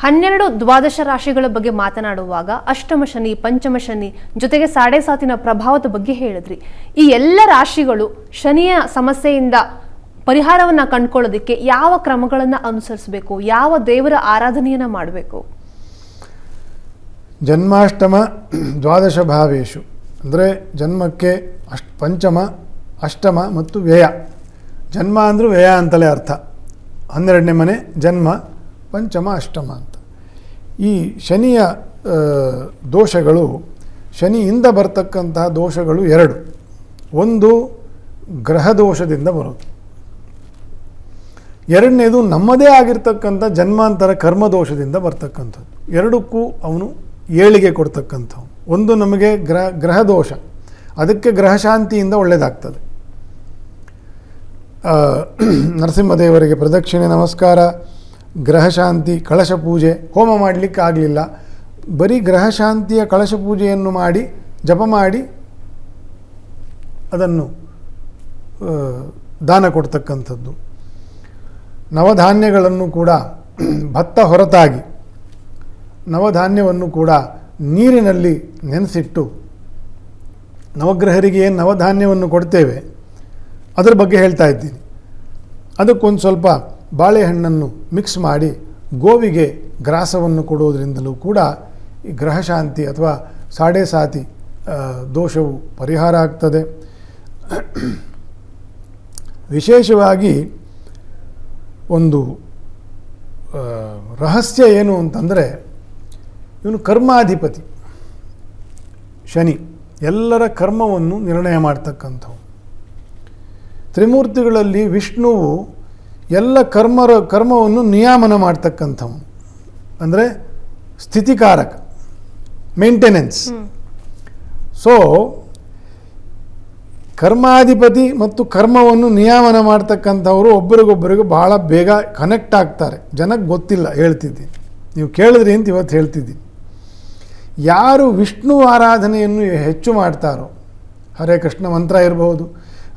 ಹನ್ನೆರಡು ದ್ವಾದಶ ರಾಶಿಗಳ ಬಗ್ಗೆ ಮಾತನಾಡುವಾಗ ಅಷ್ಟಮ ಶನಿ, ಪಂಚಮ ಶನಿ ಜೊತೆಗೆ ಸಾಡೆ ಸಾತಿನ ಪ್ರಭಾವದ ಬಗ್ಗೆ ಹೇಳಿದ್ರಿ. ಈ ಎಲ್ಲ ರಾಶಿಗಳು ಶನಿಯ ಸಮಸ್ಯೆಯಿಂದ ಪರಿಹಾರವನ್ನ ಕಂಡ್ಕೊಳ್ಳೋದಕ್ಕೆ ಯಾವ ಕ್ರಮಗಳನ್ನು ಅನುಸರಿಸಬೇಕು? ಯಾವ ದೇವರ ಆರಾಧನೆಯನ್ನ ಮಾಡಬೇಕು? ಜನ್ಮಾಷ್ಟಮ, ದ್ವಾದಶ ಭಾವೇಶು. ಅಂದರೆ ಜನ್ಮಕ್ಕೆ ಅಷ್ಟ ಪಂಚಮ, ಅಷ್ಟಮ ಮತ್ತು ವ್ಯಯ. ಜನ್ಮ ಅಂದರೂ ವ್ಯಯ ಅಂತಲೇ ಅರ್ಥ. ಹನ್ನೆರಡನೇ ಮನೆ, ಜನ್ಮ. ಪಂಚಮ ಅಷ್ಟಮ ಅಂತ. ಈ ಶನಿಯ ದೋಷಗಳು, ಶನಿಯಿಂದ ಬರ್ತಕ್ಕಂತಹ ದೋಷಗಳು ಎರಡು. ಒಂದು ಗ್ರಹ ದೋಷದಿಂದ ಬರೋದು. ಎರಡನೇದು ನಮ್ಮದೇ ಆಗಿರ್ತಕ್ಕಂಥ ಜನ್ಮಾಂತರ ಕರ್ಮ ದೋಷದಿಂದ ಬರ್ತಕ್ಕಂಥದ್ದು. ಎರಡಕ್ಕೂ ಅವನು ಏಳಿಗೆ ಕೊಡ್ತಕ್ಕಂಥವು ಒಂದು ನಮಗೆ ಗ್ರಹ ಗ್ರಹ ದೋಷ. ಅದಕ್ಕೆ ಗ್ರಹ ಶಾಂತಿಯಿಂದ ಒಳ್ಳೆಯದಾಗ್ತದೆ ನರಸಿಂಹದೇವರಿಗೆ ಪ್ರದಕ್ಷಿಣೆ ನಮಸ್ಕಾರ. ಗ್ರಹ ಶಾಂತಿ, ಕಳಶ ಪೂಜೆ, ಹೋಮ ಮಾಡಲಿಕ್ಕೆ ಆಗಲಿಲ್ಲ. ಬರೀ ಗ್ರಹಶಾಂತಿಯ ಕಳಶ ಪೂಜೆಯನ್ನು ಮಾಡಿ, ಜಪ ಮಾಡಿ ಅದನ್ನು ದಾನ ಕೊಡ್ತಕ್ಕಂಥದ್ದು. ನವಧಾನ್ಯಗಳನ್ನು ಕೂಡ ಭತ್ತ ಹೊರತಾಗಿ, ನವಧಾನ್ಯವನ್ನು ಕೂಡ ನೀರಿನಲ್ಲಿ ನೆನೆಸಿಟ್ಟು, ನವಗ್ರಹರಿಗೆ ಏನು ನವಧಾನ್ಯವನ್ನು ಕೊಡ್ತೇವೆ. ಅದರ ಬಗ್ಗೆ ಹೇಳ್ತಾ ಇದ್ದೀನಿ. ಅದಕ್ಕೊಂದು ಸ್ವಲ್ಪ ಬಾಳೆಹಣ್ಣನ್ನು ಮಿಕ್ಸ್ ಮಾಡಿ ಗೋವಿಗೆ ಗ್ರಾಸವನ್ನು ಕೊಡುವುದರಿಂದಲೂ ಕೂಡ ಈ ಗ್ರಹಶಾಂತಿ ಅಥವಾ ಸಾಡೆ ಸಾತಿ ದೋಷವು ಪರಿಹಾರ ಆಗ್ತದೆ. ವಿಶೇಷವಾಗಿ ಒಂದು ರಹಸ್ಯ ಏನು ಅಂತಂದರೆ ಇವನು ಕರ್ಮಾಧಿಪತಿ, ಶನಿ, ಎಲ್ಲರ ಕರ್ಮವನ್ನು ನಿರ್ಣಯ ಮಾಡ್ತಕ್ಕಂಥವು ತ್ರಿಮೂರ್ತಿಗಳಲ್ಲಿ ವಿಷ್ಣುವು ಎಲ್ಲ ಕರ್ಮರ ಕರ್ಮವನ್ನು ನಿಯಾಮನ ಮಾಡ್ತಕ್ಕಂಥವನು. ಅಂದರೆ ಸ್ಥಿತಿಕಾರಕ ಮೇಂಟೆನೆನ್ಸ್ ಸೊ ಕರ್ಮಾಧಿಪತಿ ಮತ್ತು ಕರ್ಮವನ್ನು ನಿಯಾಮನ ಮಾಡ್ತಕ್ಕಂಥವರು ಒಬ್ಬರಿಗೊಬ್ಬರಿಗೆ ಬಹಳ ಬೇಗ ಕನೆಕ್ಟ್ ಆಗ್ತಾರೆ. ಜನಕ್ಕೆ ಗೊತ್ತಿಲ್ಲ ಹೇಳ್ತಿದ್ದೀನಿ ನೀವು ಕೇಳಿದ್ರಿ ಅಂತ ಇವತ್ತು ಹೇಳ್ತಿದ್ದೀನಿ ಯಾರು ವಿಷ್ಣು ಆರಾಧನೆಯನ್ನು ಹೆಚ್ಚು ಮಾಡ್ತಾರೋ ಹರೇ ಕೃಷ್ಣ ಮಂತ್ರ ಇರಬಹುದು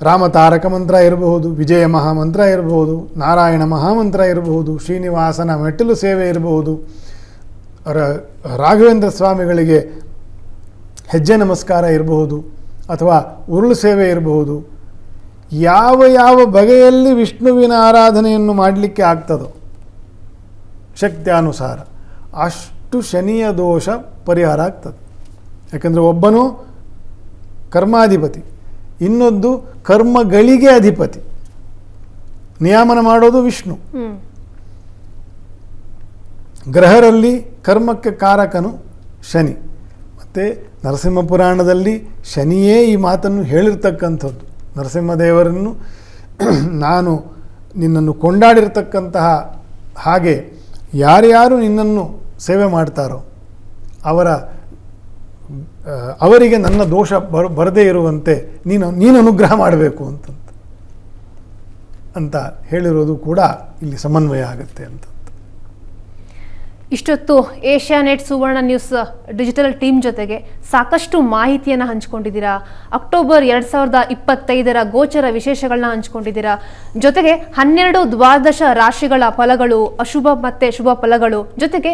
ರಾಮ ತಾರಕ ಮಂತ್ರ ಇರಬಹುದು, ವಿಜಯ ಮಹಾಮಂತ್ರ ಇರಬಹುದು, ನಾರಾಯಣ ಮಹಾಮಂತ್ರ ಇರಬಹುದು, ಶ್ರೀನಿವಾಸನ ಮೆಟ್ಟಿಲು ಸೇವೆ ಇರಬಹುದು. ರಾಘವೇಂದ್ರ ಸ್ವಾಮಿಗಳಿಗೆ ಹೆಜ್ಜೆ ನಮಸ್ಕಾರ ಇರಬಹುದು ಅಥವಾ ಉರುಳು ಸೇವೆ ಇರಬಹುದು. ಯಾವ ಯಾವ ಬಗೆಯಲ್ಲಿ ವಿಷ್ಣುವಿನ ಆರಾಧನೆಯನ್ನು ಮಾಡಲಿಕ್ಕೆ ಆಗ್ತದೋ ಶಕ್ತಿಯಾನುಸಾರ ಅಷ್ಟು ಶನಿಯ ದೋಷ ಪರಿಹಾರ ಆಗ್ತದೆ. ಯಾಕೆಂದರೆ ಒಬ್ಬನು ಕರ್ಮಾಧಿಪತಿ. ಇನ್ನೊಂದು ಕರ್ಮಗಳಿಗೆ ಅಧಿಪತಿ. ನಿಯಾಮನ ಮಾಡೋದು ವಿಷ್ಣು. ಗ್ರಹರಲ್ಲಿ ಕರ್ಮಕ್ಕೆ ಕಾರಕನು ಶನಿ. ಮತ್ತು ನರಸಿಂಹ ಪುರಾಣದಲ್ಲಿ ಶನಿಯೇ ಈ ಮಾತನ್ನು ಹೇಳಿರ್ತಕ್ಕಂಥದ್ದು. ನರಸಿಂಹದೇವರನ್ನು ನಾನು ನಿನ್ನನ್ನು ಕೊಂಡಾಡಿರ್ತಕ್ಕಂತಹ ಹಾಗೆ ಯಾರ್ಯಾರು ನಿನ್ನನ್ನು ಸೇವೆ ಮಾಡ್ತಾರೋ ಅವರ ಅವರಿಗೆ ನನ್ನ ದೋಷ ಬರ, ಬರದೇ ಇರುವಂತೆ ನೀನು ನೀನು ಅನುಗ್ರಹ ಮಾಡಬೇಕು ಅಂತಂತ. ಅಂತ ಹೇಳಿರೋದು ಕೂಡ ಇಲ್ಲಿ ಸಮನ್ವಯ ಆಗುತ್ತೆ ಅಂತ. ಇಷ್ಟೊತ್ತು Asianet Suvarna News digital team ಜೊತೆಗೆ ಸಾಕಷ್ಟು ಮಾಹಿತಿಯನ್ನು ಹಂಚ್ಕೊಂಡಿದ್ದೀರಾ? ಅಕ್ಟೋಬರ್ ಎರಡು ಸಾವಿರದ ಇಪ್ಪತ್ತೈದರ ಗೋಚರ ವಿಶೇಷಗಳನ್ನ ಹಂಚ್ಕೊಂಡಿದ್ದೀರಾ? ಜೊತೆಗೆ ಹನ್ನೆರಡು ದ್ವಾದಶ ರಾಶಿಗಳ ಫಲಗಳು ಅಶುಭ ಮತ್ತೆ ಶುಭ ಫಲಗಳು ಜೊತೆಗೆ